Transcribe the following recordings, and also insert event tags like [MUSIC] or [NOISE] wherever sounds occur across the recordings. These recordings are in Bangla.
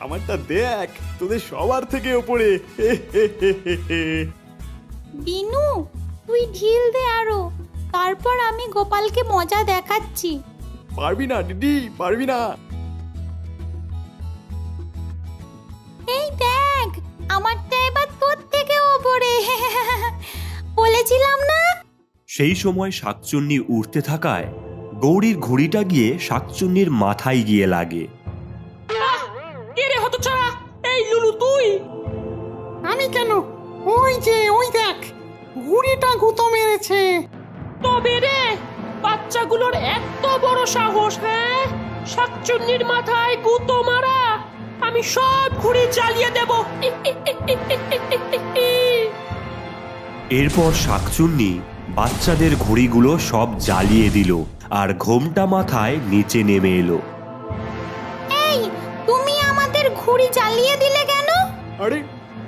আমারটা দেখ তোদের সবার থেকে ওপরে। বিনু তুই ঢিল দে আরও। তারপর আমি গোপালকে মজা দেখাচ্ছি। পারবি না দিদি পারবি না। এই দেখ আমারটা এবার তোর থেকে ওপরে। বলেছিলাম না? সেই সময় শাকচুন্নি উঠতে থাকায় গৌরীর ঘুড়িটা গিয়ে শাকচুন্নির মাথায় গিয়ে লাগে। আমি কেন? ওই যে ওই দেখ ঘুড়িটা গুঁতো মেরেছে। তবে রে বাচ্চাগুলোর এত বড় সাহস হ্যাঁ? শাকচুন্নির মাথায় গুতো মারা আমি সব ঘুড়ি জ্বালিয়ে দেব। এরপর শাকচুন্নি বাচ্চাদের ঘুড়িগুলো সব জ্বালিয়ে দিল আর ঘোমটা মাথায় নিচে নেমে এলো। এই তুমি আমাদের ঘুড়ি জ্বালিয়ে দিলে কেন? আরে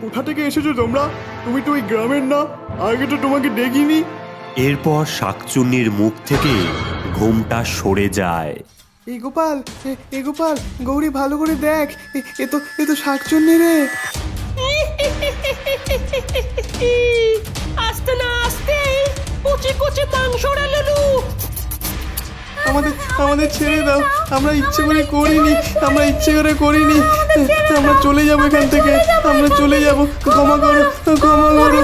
কোথা থেকে এসেছ তোমরা? তুমি তো ওই গ্রামের না। আগে তো তোমাকে দেখিনি। এরপর শাকচুন্নির মুখ থেকে ঘোমটা সরে যায়। এই গোপাল এ- এ গোপাল গৌরী ভালো করে দেখ। এ- এ তো এ তো শাকচুন্নি রে। আস্তে না আস্তে। কুচি কুচি মাংস রে লুলু আমাদের আমাদের ছেড়ে দাও। আমরা ইচ্ছে করে করিনি আমরা ইচ্ছে করে করিনি। আমরা চলে যাব এখান থেকে আমরা চলে যাব। ক্ষমা করো ক্ষমা করো।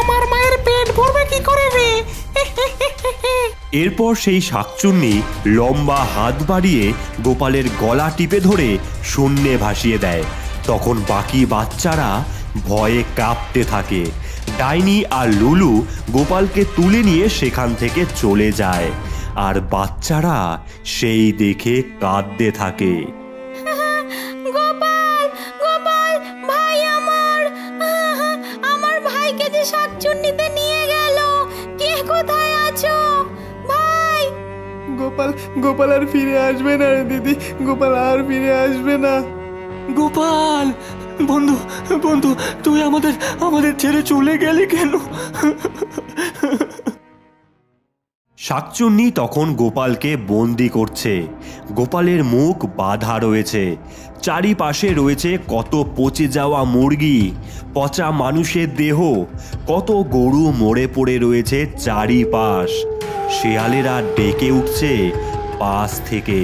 আমার মায়ের পেট ভরবে কি করে রে? এরপর সেই শাকচুন্নি লম্বা হাত বাড়িয়ে গোপালের গলা টিপে ধরে শূন্যে ভাসিয়ে দেয়। তখন বাকি বাচ্চারা ভয়ে কাঁপতে থাকে। ডাইনি আর লুলু গোপালকে তুলে নিয়ে সেখান থেকে চলে যায়। আর বাচ্চারা সেই দেখে কাঁদতে থাকে। গোপাল গোপাল ভাই আমার। আমার ভাইকে যে শাকচুন্নিতে নিয়ে গেল। কে কোথায় আছো? ভাই। গোপাল গোপাল আর ফিরে আসবে না রে দিদি। গোপাল আর ফিরে আসবে না। গোপাল বন্ধু বন্ধু তুই আমাদের আমাদের ছেড়ে চলে গেলি কেন? শাকচুন্নি তখন গোপালকে বন্দি করছে। গোপালের মুখ বাধা রয়েছে। চারিপাশে রয়েছে কত পচে যাওয়া মুরগি, পচা মানুষের দেহ, কত গরু মরে পড়ে রয়েছে চারিপাশ। শেয়ালেরা ডেকে উঠছে পাশ থেকে।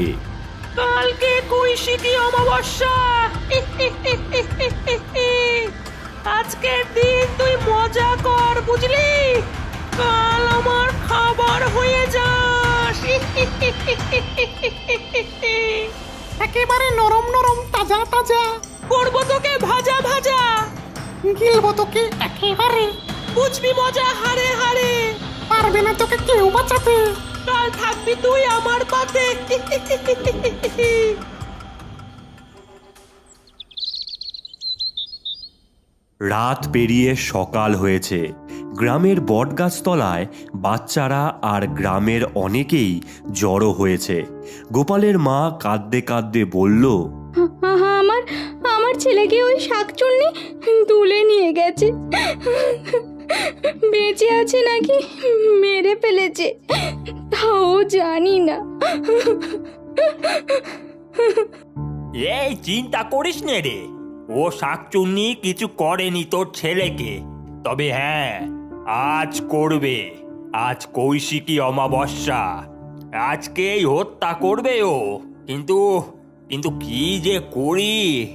কালকে কৈশিকী অমাবস্যা। আজকের দিন তুই মজা কর, বুঝলি? কাল আমার খাবার হয়ে যাস। একেবারে নরম নরম তাজা তাজা। করব তোকে ভাজা ভাজা। গিলবো তোকে একেবারে। বুঝবি মজা হারে হারে। পারবে না তোকে কেউ বাঁচাতে। কাল থাকবি তুই আমার পাতে। রাত পেরিয়ে সকাল হয়েছে। গ্রামের বটগাছতলায় বাচ্চারা আর গ্রামের অনেকেই জড়ো হয়েছে। গোপালের মা কাঁদতে কাঁদতে বলল আমার আমার ছেলেকে ওই শাকচুন্নি তুলে নিয়ে গেছে। বেঁচে আছে নাকি মেরে ফেলেছে তাও জানি না। এই চিন্তা করিস নে রে ও শাকচুন্নি কিছু করেনি তোর ছেলেকে। তবে হ্যাঁ আজ করবে। আজ কৌশিকী অমাবস্যা। আজকেই হত্যা করবে ও। কিন্তু কিন্তু কি যে করি?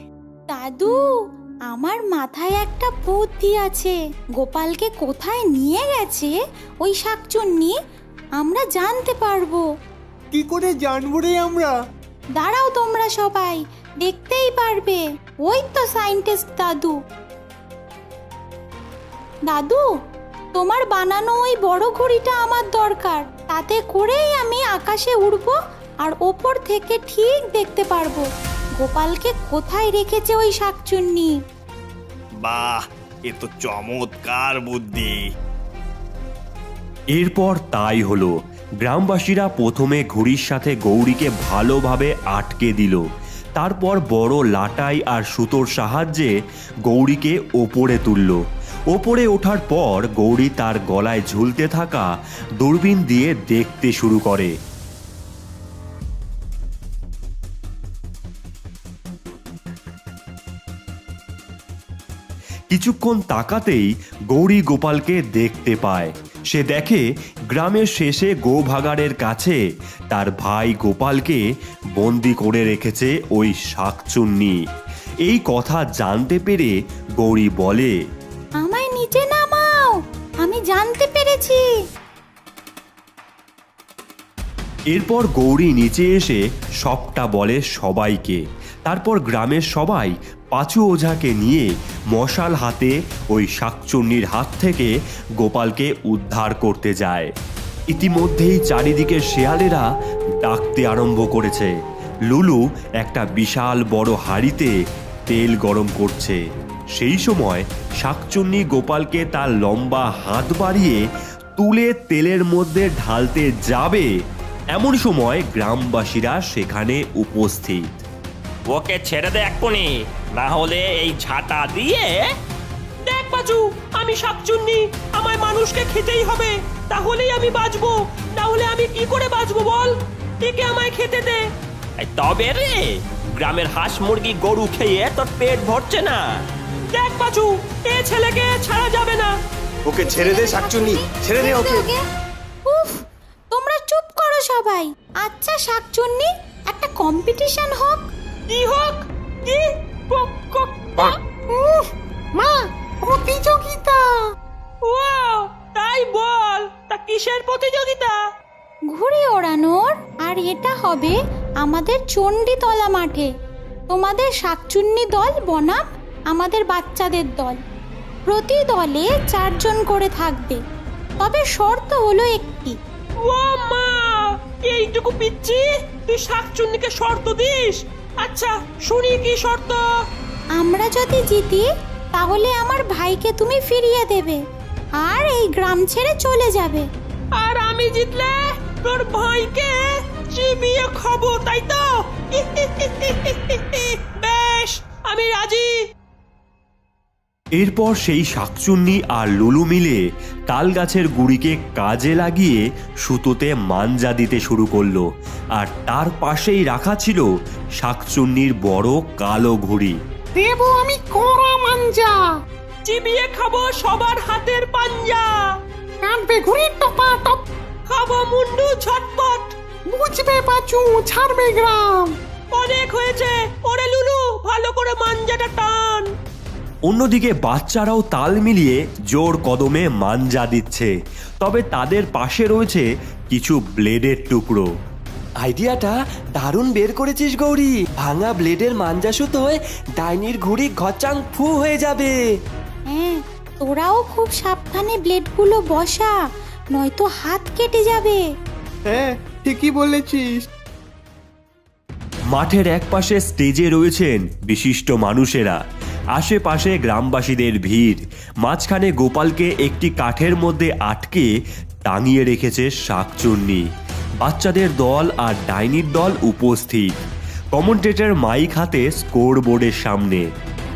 দাদু আমার মাথায় একটা বুদ্ধি আছে। গোপালকে কোথায় নিয়ে গেছে? ওই শাকচুন্নি আমরা জানতে পারব। কি করে জানব রে আমরা? দাঁড়াও তোমরা সবাই দেখতেই পারবে। ওই তো সাইন্টিস্ট দাদু। দাদু তোমার বানানো ওই বড় ঘড়িটা আমার দরকার। তাতে করেই আমি আকাশে উড়বো আর ওপর থেকে ঠিক দেখতে পারব। গোপালকে কোথায় রেখেছে ওই শাকচুন্নি? বাহ, এ তো চমৎকার বুদ্ধি। এরপর তাই হলো। গ্রামবাসীরা প্রথমে ঘুড়ির সাথে গৌরীকে ভালোভাবে আটকে দিল। তারপর বড় লাটাই আর সুতোর সাহায্যে গৌরীকে ওপরে তুলল। ওপরে ওঠার পর গৌরী তার গলায় ঝুলতে থাকা দূরবীন দিয়ে দেখতে শুরু করে। কিছুক্ষণ তাকাতেই গৌরী গোপালকে দেখতে পায়। সে দেখে গ্রামের শেষে গোভাগাড়ের কাছে তার ভাই গোপালকে বন্দি করে রেখেছে ওই শাকচুন্নি। এই কথা জানতে পেরে গৌরী বলে পেরেছি এরপর গৌরী নিচে এসে সবটা বলে সবাইকে। তারপর গ্রামের সবাই পাঁচু ওঝাকে নিয়ে মশাল হাতে ওই শাকচুন্নির হাত থেকে গোপালকে উদ্ধার করতে যায়। ইতিমধ্যেই চারিদিকে শেয়ালেরা ডাকতে আরম্ভ করেছে। লুলু একটা বিশাল বড় হাড়িতে তেল গরম করছে। সেই সময় শাকচুন্নি গোপালকে তার লম্বা হাত বাড়িয়ে তুলে তেলের মধ্যে ঢালতে যাবে এমন সময় গ্রামবাসীরা সেখানে উপস্থিত। ওকে ছেড়ে দে এক্ষুনি, না হলে এই ঝাঁটা দিয়ে দেখ বাজু, আমি শাকচুন্নি আমায় মানুষকে খেতেই হবে, তাহলেই আমি বাঁচবো, না হলে আমি কি করে বাঁচবো বল? একে আমায় খেতে দে? তবে রে, গ্রামের হাঁস মুরগি গরু খেয়ে তোর পেট ভরছে না। দেখ বাজু, এ ছেলেকে ছাড়া যাবে না। ওকে ছেড়ে দে শাকচুন্নি। ছেড়ে দে ওকে। উফ তোমরা চুপ করো সবাই। আচ্ছা শাকচুন্নি একটা কম্পিটিশন হোক। কি হোক? কি? মা প্রতিযোগিতা। ওয়াও তাই বল। তা কিসের প্রতিযোগিতা? ঘুড়ি ওড়ানোর। আর এটা হবে আমাদের চণ্ডীতলা মাঠে। তোমাদের শাকচুন্নি দল বনাম আমাদের বাচ্চাদের দল। প্রতি দলে চারজন করে থাকবে। তবে শর্ত হলো একটি। ও মা এইটুকু পিচ্ছি? তুই শাকচুন্নিকে শর্ত দিস? আচ্ছা শুনি কি শর্ত? আমরা যদি জিতি তাহলে আমার ভাইকে তুমি ফিরিয়ে দেবে। আর এই গ্রাম ছেড়ে চলে যাবে। আর আমি জিতলে তোর ভাইকে চিবিয়ে খাব তাই তো? [LAUGHS] বেশ আমি রাজি। এরপর সেই শাকচুন্নি আর লুলু মিলে তাল গাছের গুড়িকে কাজে লাগিয়ে সুতোতে মাঞ্জা দিতে শুরু করল। আর তার পাশেই রাখা ছিল শাকচুন্নির বড় কালো ঘুড়ি। দেবো আমি কড়া মাঞ্জা। চিবিয়ে খাব সবার হাতের পাঞ্জা। কাঁদবে ঘুড়ি টপা টপ। খাব মুন্ডু ছটপট। বুঝবে পাচু ছাড়বে গ্রাম। অনেক হয়েছে ওরে লুলু ভালো করে মাঞ্জাটা টান। অন্যদিকে বাচ্চারাও তাল মিলিয়ে জোর কদমে মাঞ্জা দিচ্ছে। তবে তাদের পাশে রয়েছে কিছু ব্লেডের টুকরো। আইডিয়াটা দারুণ বের করেছিস গৌরী। ভাঙা ব্লেডের মাঞ্জা সুতোয় ডাইনির ঘুড়ি ঘচাং ফু হয়ে যাবে। হ্যাঁ তোরাও খুব সাবধানে ব্লেডগুলো বসা নয়তো হাত কেটে যাবে। হ্যাঁ ঠিকই বলেছিস। মাঠের একপাশে স্টেজে রয়েছেন বিশিষ্ট মানুষেরা। আশেপাশে গ্রামবাসীদের ভিড়। মাঝখানে গোপালকে একটি কাঠের মধ্যে আটকে টাঙিয়ে রেখেছে শাকচুন্নি। বাচ্চাদের দল আর ডাইনির দল উপস্থিত। কমেন্টেটর মাইক হাতে স্কোর বোর্ডের সামনে।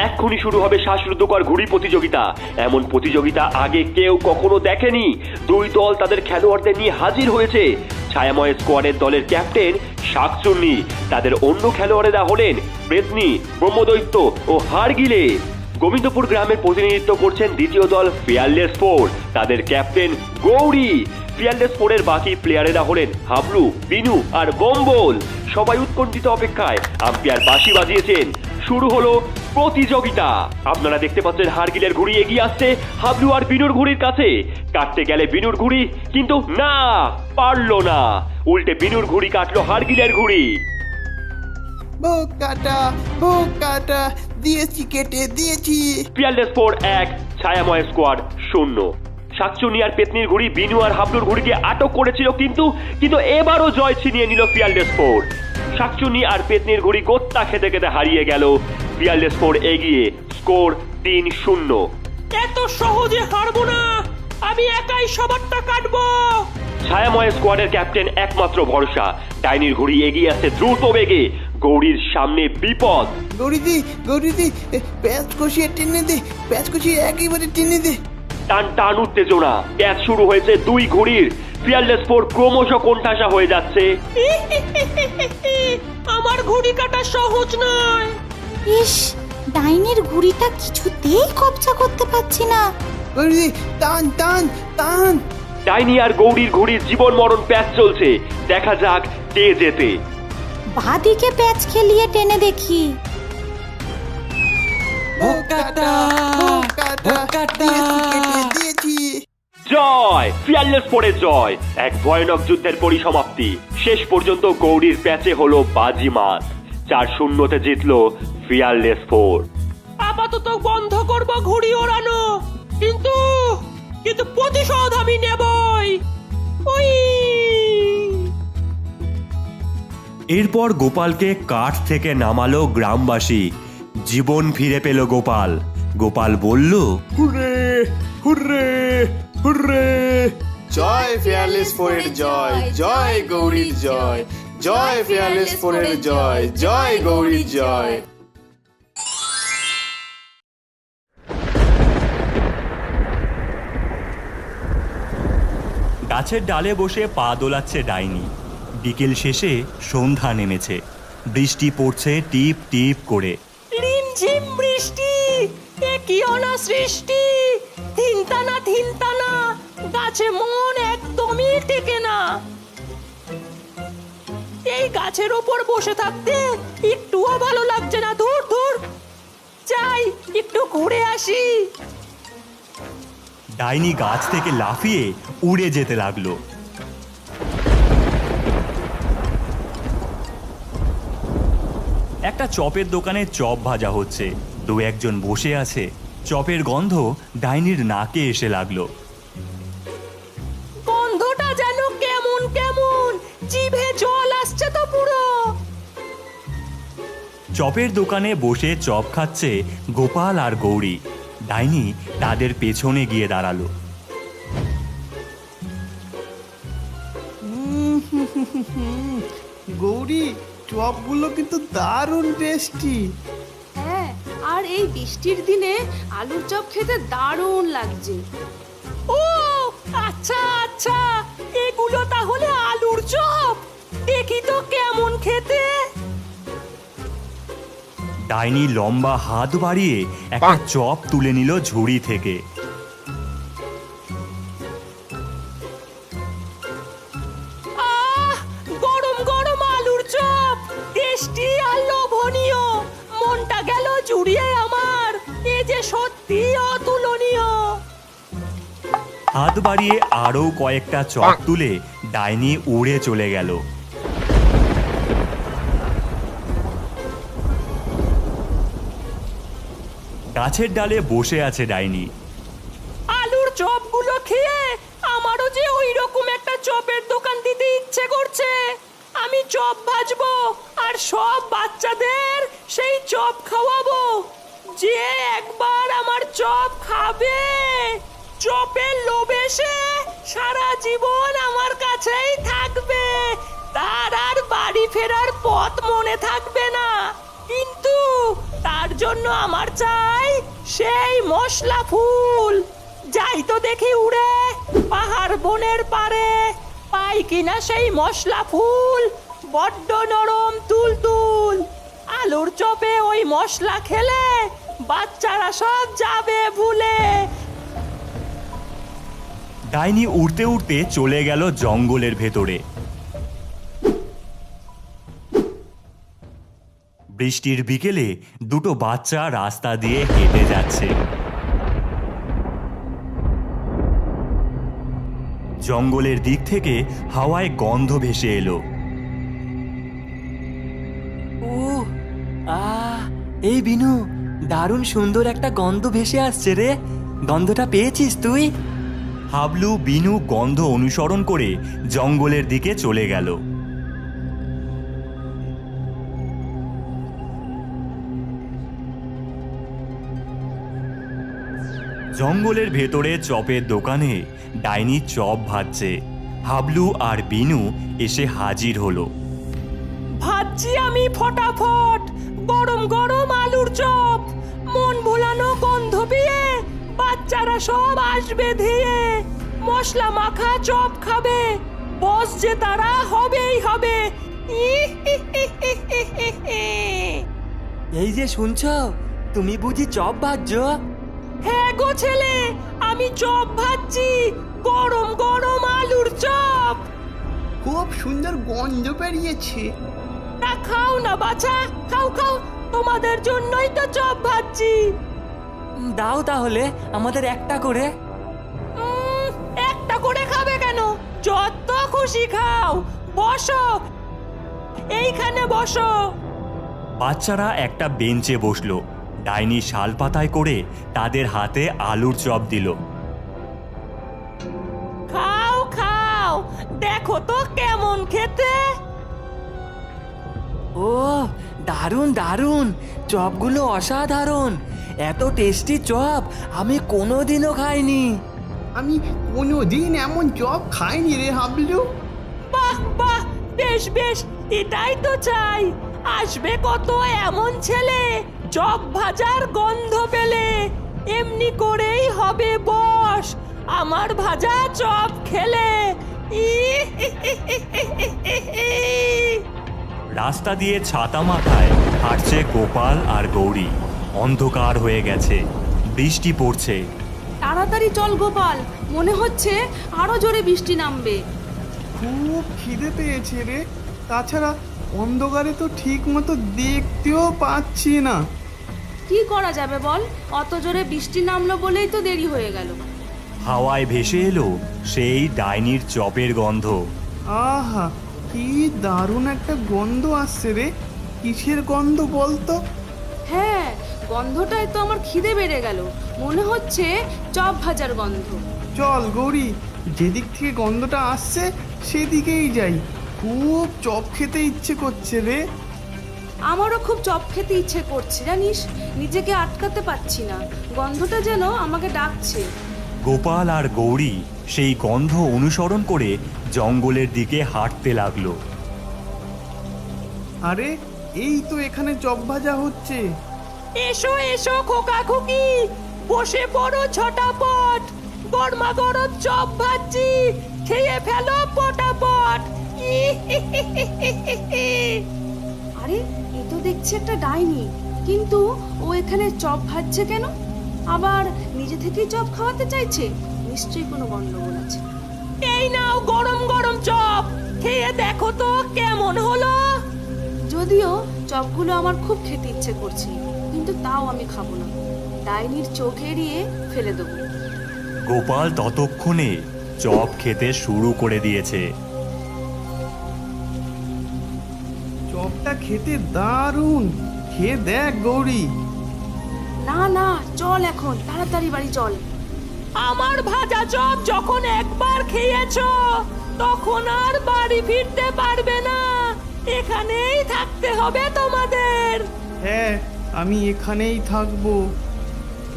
এক্ষুনি শুরু হবে শ্বাসরুদ্ধকর ঘুড়ি প্রতিযোগিতা। এমন প্রতিযোগিতা আগে কেউ কখনো দেখেনি। দুই দল তাদের খেলোয়াড়দের নিয়ে হাজির হয়েছে। ছায়াময় স্কোয়াডের দলের ক্যাপ্টেন শাকচুন্নি, তাদের অন্য খেলোয়াড়েরা হলেন বেতনি ব্রহ্মদৈত্য ও হারগিলে। গোবিন্দপুর গ্রামের প্রতিনিধিত্ব করছেন দ্বিতীয় দল ফিয়ারলেস ফোর, তাদের ক্যাপ্টেন গৌরী। ফিয়ারলেস ফোরের বাকি প্লেয়ারেরা হলেন হাবলু, বিনু আর বম্বল সবাই উৎকণ্ঠিত অপেক্ষায়, আম্পায়ার বাঁশি বাজিয়েছেন। শুরু হলো প্রতিযোগিতা। আপনারা দেখতে পাচ্ছেন হারগিলের ঘুড়ি এগিয়ে আসছে। হাবলু আর বিনুর ঘুড়ির কাছে। কাটতে গেলে বিনুর ঘুড়ি কিন্তু না পারল না। উল্টে বিনুর ঘুড়ি কাটলো হারগিলের ঘুড়ি। বুক কাটা বুক কাটা দিয়েছি কেটে দিয়েছি। পিয়ারলেস ফোর এক ছায়াময় স্কোয়াড শূন্য। শাকচুনি আর পেতনির ঘুড়ি বিনু আর হাবলুর ঘুড়িকে আটক করেছিল কিন্তু কিন্তু এবারও জয় ছিনিয়ে নিল পিয়ালডেস ফোর শাকচুনি আর পেতনির ঘুড়ি গোত্তা খেতে খেতে হারিয়ে গেল। পিয়ারলেস ফোর এগিয়ে স্কোর তিন শূন্য। এত সহজে হারবো না। আমি একাই সবারটা কাটবো। ছায়াময় স্কোয়াডের ক্যাপ্টেন একমাত্র ভরসা। ডাইনির ঘুড়ি এগিয়ে আসছে দ্রুত বেগে। গৌরীর সামনে বিপদ। গৌরীদি গৌরীদি প্যাঁচ কষিয়ে টেনে দে প্যাঁচ কষিয়ে একেবারে টেনে দে। টান টান উত্তেজনা ক্যাচ শুরু হয়েছে দুই ঘুড়ির। পিয়ারলেস ফোর ক্রমশ কোণঠাসা হয়ে যাচ্ছে। আমার ঘুড়ি কাটা সহজ নয়। ইস ডাইনের ঘুড়িটা কিছুতেই কবজা করতে পারছি না। আরে টান টান টান। ডাইনি আর গৌরীর ঘুড়ির জীবন মরণ প্যাচ চলছে। দেখা যাক কে যেতে বাদিকে প্যাচ খেলিয়ে টেনে দেখি। ভোকাটা ভোকাটা জয় ফিয়ারলেস ফোরের জয়। এক ভয়ানক যুদ্ধের পরিসমাপ্তি। শেষ পর্যন্ত গৌরীর প্যাচে হলো বাজি মাত চার শূন্যতে জিতলো ফিয়ারলেস ফোর। আপাতত বন্ধ করব ঘুড়ি ওড়ানো। কিন্তু কিন্তু প্রতিশোধ আমি নেবই। ওই এরপর গোপালকে কাঠ থেকে নামালো গ্রামবাসী। জীবন ফিরে পেল গোপাল। গোপাল বলল হুররে হুররে হুররে। জয় ফেয়ারলেস ফোরের জয় জয় গৌরীর জয় জয় ফেয়ারলেস ফোরের জয় জয় গৌরীর জয়। গাছের ডালে বসে পা দোলাচ্ছে ডাইনি। বিকেল শেষে সন্ধ্যা নেমেছে। বৃষ্টি পড়ছে টিপ টিপ করে। রিমঝিম বৃষ্টি, এ কি অনা সৃষ্টি থিনতানা থিনতানা গাছে মন একদমই টেকে না। এই গাছের ওপর বসে থাকতে একটুও ভালো লাগছে না দূর দূর যাই, একটু ঘুরে আসি। ডাইনি গাছ থেকে লাফিয়ে উড়ে যেতে লাগল। একটা চপের দোকানে চপ ভাজা হচ্ছে। দু একজন বসে আছে। চপের গন্ধ ডাইনির নাকে এসে লাগল। গন্ধটা যেন কেমন কেমন? জিভে জল আসছে তো পুরো। চপের দোকানে বসে চপ খাচ্ছে গোপাল আর গৌরী। ডাইনি তাদের পেছনে গিয়ে দাঁড়াল। চপগুলো কিন্তু দারুণ টেস্টি হ্যাঁ আর এই বৃষ্টির দিনে আলুর চপ খেতে দারুণ লাগছে। ও আচ্ছা আচ্ছা এগুলো তাহলে আলুর চপ? দেখি তো কেমন খেতে। ডাইনি লম্বা হাত বাড়িয়ে একটা চপ তুলে নিল ঝুড়ি থেকে। হাত বাড়িয়ে আরও কয়েকটা চপ তুলে ডাইনি উড়ে চলে গেল। গাছের ডালে বসে আছে ডাইনি। আলুর চপগুলো খেয়ে আমারও যে ওই রকম একটা চপের দোকান দিতে ইচ্ছে করছে। আমি চপ ভাজবো আর সব বাচ্চাদের সেই চপ খাওয়াবো। যে একবার আমার চপ খাবে। চপের লোভে সারা জীবন আমার কাছেই থাকবে। তার আর বাড়ি ফেরার পথ মনে থাকবে না। কিন্তু তার জন্য আমার চাই সেই মশলা ফুল। যাই তো দেখি উড়ে পাহাড় বনের পারে পাই কিনা সেই মশলা ফুল, বড্ড নরম তুল তুল আলুর চপে ওই মশলা খেলে বাচ্চারা সব যাবে ভুলে। ডাইনি উড়তে উড়তে চলে গেল জঙ্গলের ভেতরে। বৃষ্টির বিকেলে দুটো বাচ্চা রাস্তা দিয়ে হেঁটে যাচ্ছে। জঙ্গলের দিক থেকে হাওয়ায় গন্ধ ভেসে এলো। এই বিনু, দারুণ সুন্দর একটা গন্ধ ভেসে আসছে রে। গন্ধটা পেয়েছিস তুই? হাবলু বিনু গন্ধ অনুসরণ করে জঙ্গলের দিকে চলে গেল। জঙ্গলের ভেতরে চপের দোকানে ডাইনি চপ ভাজছে। হাবলু আর বিনু এসে হাজির হলো। ভাজছি আমি ফটাফট, গরম গরম আলুর চপ, মন ভোলানো গন্ধ পেয়ে বাচ্চারা সব আসবে ধেয়ে। মশলা মাখা চপ খাবে। বস যে তারা হবেই হবে। এই যে শুনছ তুমি বুঝি চপ ভাজছো? হ্যাঁ গো ছেলে আমি চপ ভাজছি। গরম গরম আলুর চপ। খুব সুন্দর গন্ধ বেরিয়েছে। তা খাও না বাছা খাও খাও। তোমাদের জন্যই তো চপ ভাজছি। দাও তাহলে আমাদের একটা করে। একটা করে খাবে কেন? যত খুশি খাও। বসো। এইখানে বসো। বাচ্চারা একটা বেঞ্চে বসল। ডাইনি শাল পাতায় করে তাদের হাতে আলুর চপ দিল। খাও খাও। দেখো তো কেমন খেতে। ও দারুণ দারুণ। চপগুলো অসাধারণ। এত টেস্টি চপ আমি কোনোদিনও খাইনি। আমি কোনোদিন এমন চপ খাইনি রে হাবলু। বাহ বাহ বেশ বেশ এটাই তো চাই। আসবে কত এমন ছেলে চপ ভাজার গন্ধ পেলে। এমনি করেই হবে বস আমার ভাজা চপ খেলে। রাস্তা দিয়ে ছাতা মাথায় হাঁটছে গোপাল আর গৌরী। অন্ধকার হয়ে গেছে। বৃষ্টি পড়ছে। তাড়াতাড়ি চল গোপাল। মনে হচ্ছে আরও জোরে বৃষ্টি নামবে। খুব খিদে পেয়েছে রে। তাছাড়া অন্ধকারে তো ঠিক মতো দেখতেও পাচ্ছি না। কি করা যাবে বল? অত জোরে বৃষ্টি নামলো বলেই তো দেরি হয়ে গেল। হাওয়ায় ভেসে এলো সেই ডাইনির চপের গন্ধ। আহা কি দারুণ একটা গন্ধ আসছে রে। কিসের গন্ধ বলতো? হ্যাঁ গন্ধটায় তো আমার খিদে বেড়ে গেল। মনে হচ্ছে চপ ভাজার গন্ধ। চল গৌরী যেদিক থেকে গন্ধটা আসছে সেদিকেই যাই। খুব চপ খেতে ইচ্ছে করছে রে। আমারও খুব চপ খেতে ইচ্ছে করছে জানিস? নিজেকে আটকাতে পারছি না। গন্ধটা যেন আমাকে ডাকছে। গোপাল আর গৌরী সেই গন্ধ অনুসরণ করে জঙ্গলের দিকে হাঁটতে লাগল। আরে এই তো এখানে চপ ভাজা হচ্ছে। এসো এসো খোকা খুকি বসে পড়ো ছটাপট। গরমা গরম চপ ভাজছি। খেয়ে ফেলো পটাপট। [LAUGHS] আরে এ তো দেখছি একটা ডাইনি। কিন্তু ও এখানে চপ ভাজছে কেন? আবার নিজে থেকেই চপ খাওয়াতে চাইছে? নিশ্চয়ই কোনো গন্ডগোল আছে। এই নাও গরম গরম চপ। খেয়ে দেখো তো কেমন হলো। যদিও চপগুলো আমার খুব খেতে ইচ্ছে করছে। কিন্তু তাও আমি খাব না। ডাইনির চোখ এড়িয়ে ফেলে দেবো। গোপাল ততক্ষণে চপ খেতে শুরু করে দিয়েছে। চপটা খেতে দারুণ। খেয়ে দেখ গৌরী। না না চল এখন তাড়াতাড়ি বাড়ি চল। আমার ভাজা চপ যখন একবার খেয়েছো তখন আর বাড়ি ফিরতে পারবে না। এখানেই থাকতে হবে তোমাদের। হ্যাঁ আমি এখানেই থাকব।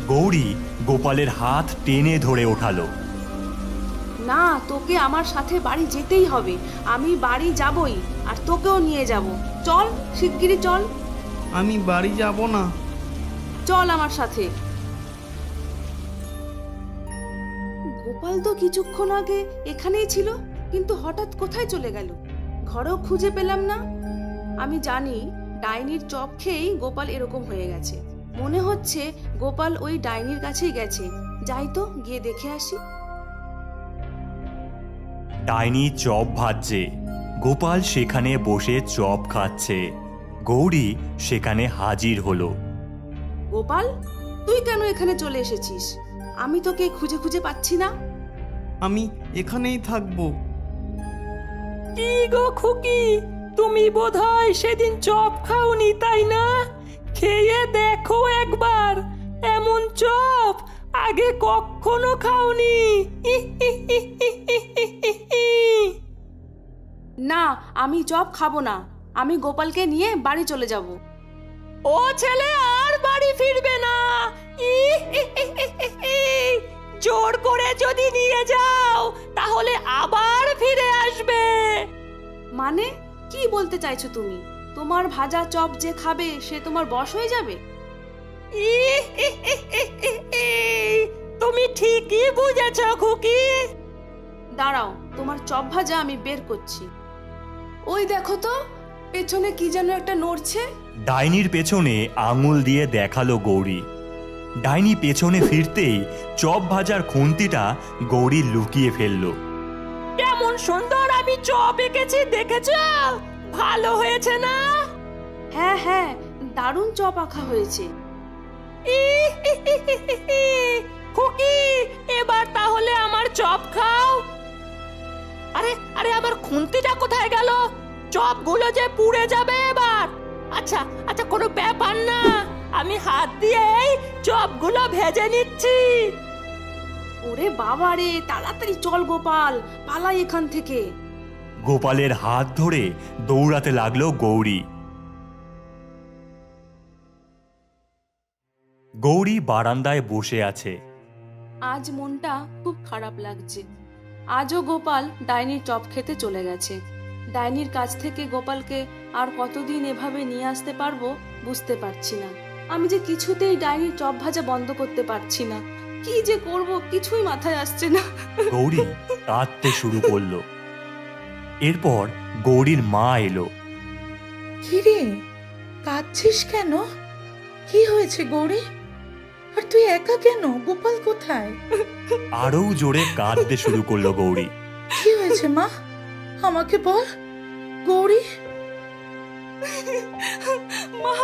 গৌরী গোপালের হাত টেনে ধরে ওঠালো। না তোকে আমার সাথে বাড়ি যেতেই হবে। আমি বাড়ি যাবই আর তোকেও নিয়ে যাব। চল শিগগিরই চল। আমি বাড়ি যাব না। চল আমার সাথে। গোপাল তো কিছুক্ষণ আগে এখানেই ছিল কিন্তু হঠাৎ কোথায় চলে গেল? ঘরেও খুঁজে পেলাম না। আমি জানি ডাইনির চপ খেয়েই গোপাল এরকম হয়ে গেছে। মনে হচ্ছে গোপাল ওই ডাইনির কাছেই গেছে। যাই তো গিয়ে দেখে আসি। ডাইনি চপ ভাজছে। গোপাল সেখানে বসে চপ খাচ্ছে। গৌরী সেখানে হাজির হলো। গোপাল তুই কেন এখানে চলে এসেছিস? আমি তোকে খুঁজে খুঁজে পাচ্ছি না। আমি এখানেই থাকব। কি গো খুকি? তুমি বোধহয় সেদিন চপ খাওনি তাই না খেয়ে দেখো একবার এমন চপ আগে কখনো খাওনি না আমি চপ খাব না আমি গোপালকে নিয়ে বাড়ি চলে যাব ও ছেলে আর বাড়ি ফিরবে না জোর করে যদি নিয়ে যাও তাহলে আবার ফিরে আসবে মানে কি বলতে চাইছো তুমি? তোমার ভাজা চপ যে খাবে সে তোমার বশ হয়ে যাবে? তুমি ঠিকই বুঝেছ খুকি। দাঁড়াও তোমার চপ ভাজা আমি বের করছি। ওই দেখো তো পেছনে কি যেন একটা নড়ছে। ডাইনির পেছনে আঙুল দিয়ে দেখাল গৌরী। ডাইনি পেছনে ফিরতেই চপ ভাজার খুন্তিটা গৌরী লুকিয়ে ফেলল। কেমন সুন্দর আমি চপ এঁকেছি দেখেছ? ভালো হয়েছে না? হ্যাঁ হ্যাঁ দারুণ চপ আঁকা হয়েছে। খুকি এবার তাহলে আমার চপ খাও। আরে আরে আমার খুন্তিটা কোথায় গেল? চপগুলো যে পুড়ে যাবে এবার। আচ্ছা আচ্ছা কোনো ব্যাপার না। আমি হাত দিয়েই চপগুলো ভেজে নিচ্ছি। ওরে বাবা রে তাড়াতাড়ি চল গোপাল পালাই এখান থেকে। গোপালের হাত ধরে দৌড়াতে লাগল গৌরী। গৌরী বারান্দায় বসে আছে। আজ মনটা খুব খারাপ লাগছে। আজও গোপাল ডাইনির চপ খেতে চলে গেছে। ডাইনির কাছ থেকে গোপালকে আর কতদিন এভাবে নিয়ে আসতে পারব বুঝতে পারছি না। আমি যে কিছুতেই ডাইনির চপ ভাজা বন্ধ করতে পারছি না। কি যে করব কিছুই মাথায় আসছে না। গৌরী কাঁদতে শুরু করল। এরপর গৌরীর মা এলো। কিরে কাঁদছিস কেন? কি হয়েছে গৌরী? আর তুই একা কেন? গোপাল কোথায়? আরও জোরে কাঁদতে শুরু করল গৌরী। কি হয়েছে মা? আমাকে বল। গৌরী মা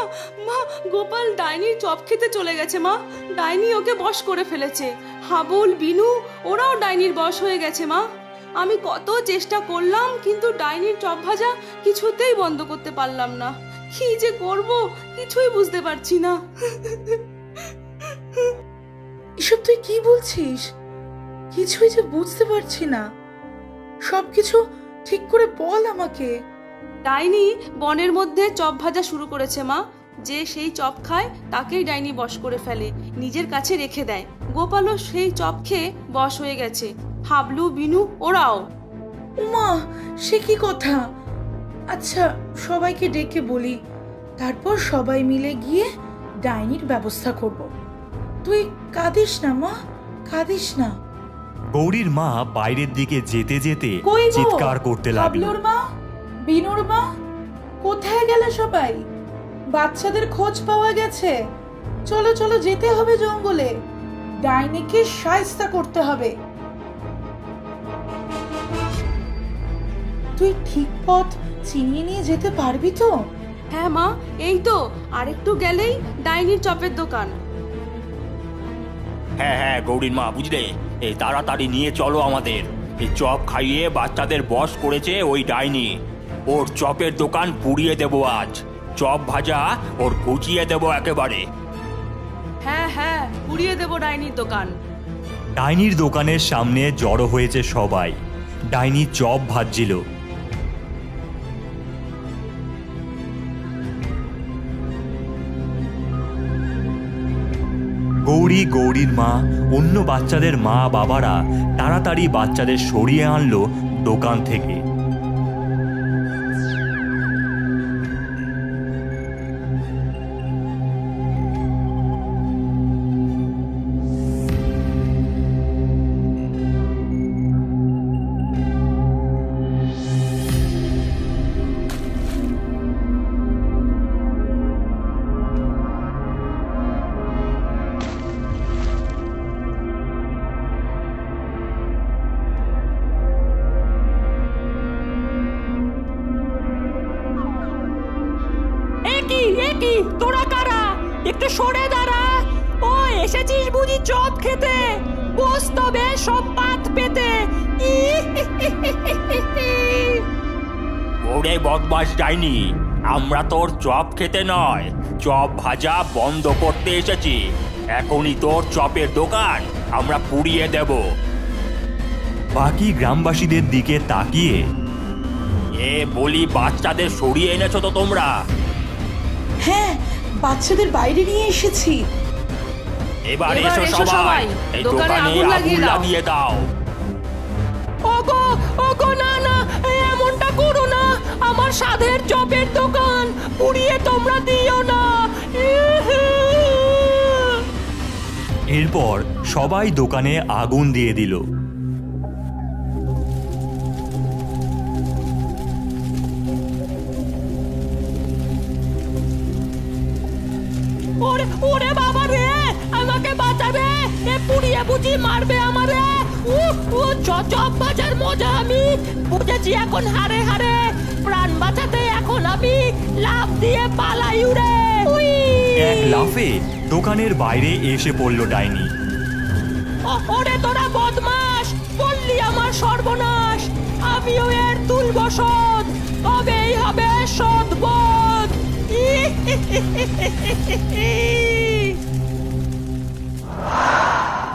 মা, গোপাল ডাইনির চপ খেতে চলে গেছে মা। ডাইনি ওকে বশ করে ফেলেছে। হাবুল, বিনু, ওরাও ডাইনির বশ হয়ে গেছে মা। আমি কত চেষ্টা করলাম, কিন্তু ডাইনির চপ ভাজা কিছুতেই বন্ধ করতে পারলাম না। কি যে করব, কিছুই বুঝতে পারছি না। এসব তুই কি বলছিস? কিছুই যে বুঝতে পারছি না। সবকিছু ঠিক করে বল আমাকে। ডাইনি বনের মধ্যে চপ ভাজা শুরু করেছে মা। যে সেই চপ খায় তাকেই ডাইনি বশ করে ফেলে নিজের কাছে রেখে দেয়। গোপালও সেই চপ খেয়ে বশ হয়ে গেছে। হাবলু বিনু ওরাও। উমা সে কি কথা? আচ্ছা সবাইকে ডেকে বলি। তারপর সবাই মিলে গিয়ে ডাইনির ব্যবস্থা করব। তুই কাঁদিস না মা কাঁদিস না। গৌরীর মা বাইরের দিকে যেতে যেতে? চিৎকার করতে লাগল। হাবলুর মা? বিনুর মা? কোথায় গেলে সবাই? বাচ্চাদের খোঁজ পাওয়া গেছে। চলো চলো যেতে হবে জঙ্গলে। ডাইনিকে সায়স্তা করতে হবে। তুই ঠিক পথ চিনিয়ে নিয়ে যেতে পারবি তো? হ্যাঁ মা এই তো। আরেকটু গেলেই ডাইনির চপের দোকান। হ্যাঁ হ্যাঁ গৌরীর মা বুঝলে? এই তাড়াতাড়ি নিয়ে চলো আমাদের। এই চপ খাইয়ে বাচ্চাদের বস করেছে ওই ডাইনি। ওর চপের দোকান পুড়িয়ে দেবো আজ। চপ ভাজা ওর গুছিয়ে দেবো একেবারে। হ্যাঁ হ্যাঁ পুড়িয়ে দেবো ডাইনির দোকান। ডাইনির দোকানের সামনে জড়ো হয়েছে সবাই। ডাইনি চপ ভাজছিল। গৌরী গৌরীর মা অন্য বাচ্চাদের মা বাবারা তাড়াতাড়ি বাচ্চাদের সরিয়ে আনলো দোকান থেকে। সরে দাঁড়া। ও এসেছিস বুঝি চপ খেতে? বস তবে সব পাত পেতে। ওরে বদমাস ডাইনি আমরা তোর চপ খেতে নয় চপ ভাজা বন্ধ করতে এসেছি। এখনই তোর চপের দোকান আমরা পুড়িয়ে দেব। বাকি গ্রামবাসীদের দিকে তাকিয়ে এ বলি বাচ্চাদের সরিয়ে এনেছো তো তোমরা? হ্যাঁ বাচ্চাদের বাইরে নিয়ে এসেছি। এবার এসো সবাই, এই দোকানে দোকানে আগুন লাগিয়ে লাগিয়ে দাও। ওগো ওগো না না এমনটা করো না। আমার সাধের চপের দোকান পুড়িয়ে তোমরা দিও না। এরপর সবাই দোকানে আগুন দিয়ে দিল। ওরে ওরে বাবা রে আমাকে বাঁচাবে? এ পুড়িয়ে বুঝি মারবে আমারে? উ উ চপ বাজার মজা আমি। বুঝেছি এখন হারে হারে। প্রাণ বাঁচাতে এখন আমি লাভ দিয়ে পালাই উড়ে! এক লাফে দোকানের বাইরে এসে পড়ল ডাইনি। ও- ওরে তোরা বদমাস বললি আমার সর্বনাশ। আমিও এর তুলব শোধ তবেই [LAUGHS] Ah!